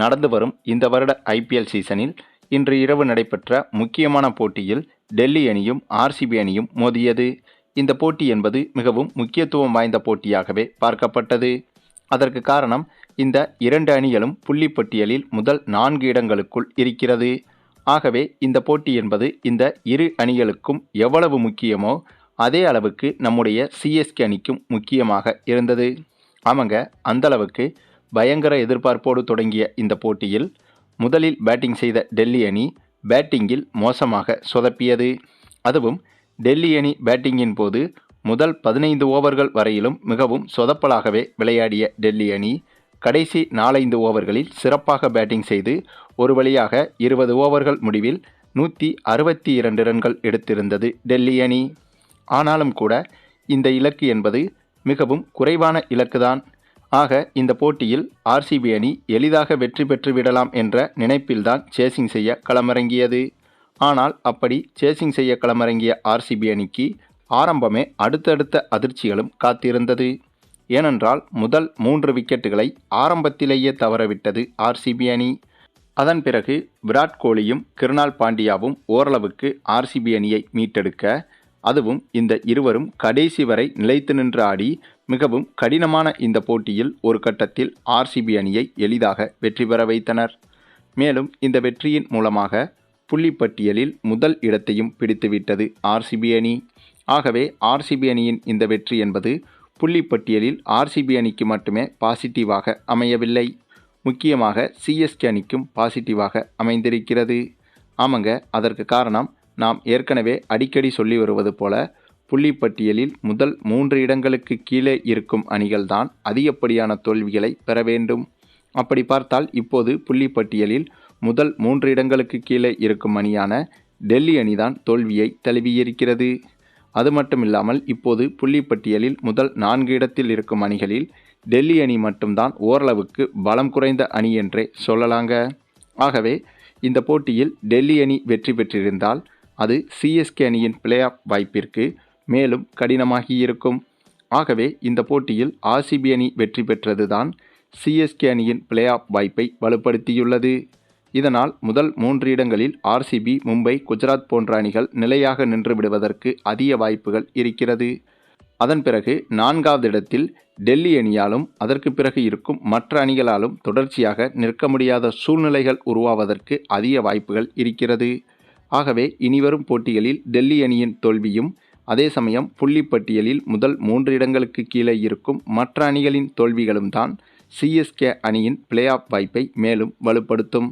நடந்து வரும் இந்த வருட ஐபிஎல் சீசனில் இன்று இரவு நடைபெற்ற முக்கியமான போட்டியில் டெல்லி அணியும் ஆர்சிபி அணியும் மோதியது. இந்த போட்டி என்பது மிகவும் முக்கியத்துவம் வாய்ந்த போட்டியாகவே பார்க்கப்பட்டது. அதற்கு காரணம் இந்த இரண்டு அணிகளும் புள்ளிப்பட்டியலில் முதல் நான்கு இடங்களுக்குள் இருக்கிறது. ஆகவே இந்த போட்டி என்பது இந்த இரு அணிகளுக்கும் எவ்வளவு முக்கியமோ அதே அளவுக்கு நம்முடைய சிஎஸ்கே அணிக்கும் முக்கியமாக இருந்தது. ஆமாங்க அந்த அளவுக்கு பயங்கர எதிர்பார்ப்போடு தொடங்கிய இந்த போட்டியில் முதலில் பேட்டிங் செய்த டெல்லி அணி பேட்டிங்கில் மோசமாக சொதப்பியது. அதுவும் டெல்லி அணி பேட்டிங்கின் போது முதல் பதினைந்து ஓவர்கள் வரையிலும் மிகவும் சொதப்பலாகவே விளையாடிய டெல்லி அணி கடைசி நாலைந்து ஓவர்களில் சிறப்பாக பேட்டிங் செய்து ஒரு வழியாக இருபது ஓவர்கள் முடிவில் நூற்றி அறுபத்தி இரண்டு ரன்கள் எடுத்திருந்தது டெல்லி அணி. ஆனாலும் கூட இந்த இலக்கு என்பது மிகவும் குறைவான இலக்குதான். ஆக இந்த போட்டியில் ஆர்சிபி அணி எளிதாக வெற்றி பெற்று விடலாம் என்ற நினைப்பில்தான் சேசிங் செய்ய களமிறங்கியது. ஆனால் அப்படி சேசிங் செய்ய களமிறங்கிய ஆர்சிபி அணிக்கு ஆரம்பமே அடுத்தடுத்த அதிர்ச்சிகளும் காத்திருந்தது. ஏனென்றால் முதல் மூன்று விக்கெட்டுகளை ஆரம்பத்திலேயே தவறவிட்டது ஆர்சிபி அணி. அதன் பிறகு விராட் கோலியும் கிருணால் பாண்டியாவும் ஓரளவுக்கு ஆர்சிபி அணியை மீட்டெடுக்க அதுவும் இந்த இருவரும் கடைசி வரை நிலைத்து நின்று ஆடி மிகவும் கடினமான இந்த போட்டியில் ஒரு கட்டத்தில் ஆர்சிபி அணியை எளிதாக வெற்றி பெற வைத்தனர். மேலும் இந்த வெற்றியின் மூலமாக புள்ளிப்பட்டியலில் முதல் இடத்தையும் பிடித்துவிட்டது ஆர்சிபி அணி. ஆகவே ஆர்சிபி அணியின் இந்த வெற்றி என்பது புள்ளிப்பட்டியலில் ஆர்சிபி அணிக்கு மட்டுமே பாசிட்டிவாக அமையவில்லை. முக்கியமாக சிஎஸ்கே அணிக்கும் பாசிட்டிவாக அமைந்திருக்கிறது. ஆமாங்க அதற்கு காரணம் நாம் ஏற்கனவே அடிக்கடி சொல்லி வருவது போல புள்ளிப்பட்டியலில் முதல் மூன்று இடங்களுக்கு கீழே இருக்கும் அணிகள்தான் அதிகப்படியான தோல்விகளை பெற வேண்டும். அப்படி பார்த்தால் இப்போது புள்ளிப்பட்டியலில் முதல் மூன்று இடங்களுக்கு கீழே இருக்கும் அணியான டெல்லி அணிதான் தோல்வியை தழுவியிருக்கிறது. அது மட்டும் இல்லாமல் இப்போது புள்ளிப்பட்டியலில் முதல் நான்கு இடத்தில் இருக்கும் அணிகளில் டெல்லி அணி மட்டும்தான் ஓரளவுக்கு பலம் குறைந்த அணி என்றே சொல்லலாங்க. ஆகவே இந்த போட்டியில் டெல்லி அணி வெற்றி பெற்றிருந்தால் அது சிஎஸ்கே அணியின் பிளே ஆஃப் வாய்ப்பிற்கு மேலும் கடினமாகி இருக்கும் ஆகவே இந்த போட்டியில் ஆர்சிபி அணி வெற்றி பெற்றதுதான் சிஎஸ்கே அணியின் பிளே ஆஃப் வாய்ப்பை வலுப்படுத்தியுள்ளது. இதனால் முதல் மூன்று இடங்களில் ஆர்சிபி மும்பை குஜராத் போன்ற அணிகள் நிலையாக நின்று விடுவதற்கு அதிக வாய்ப்புகள் இருக்கிறது. அதன் பிறகு நான்காவது இடத்தில் டெல்லி அணியாலும் அதற்கு பிறகு இருக்கும் மற்ற அணிகளாலும் தொடர்ச்சியாக நிற்க முடியாத சூழ்நிலைகள் உருவாவதற்கு அதிக வாய்ப்புகள் இருக்கிறது. ஆகவே இனிவரும் போட்டிகளில் டெல்லி அணியின் தோல்வியும் அதே சமயம் புள்ளிப்பட்டியலில் முதல் மூன்று இடங்களுக்கு கீழே இருக்கும் மற்ற அணிகளின் தோல்விகளும் தான் சிஎஸ்கே அணியின் பிளே ஆஃப் வாய்ப்பை மேலும் வலுப்படுத்தும்.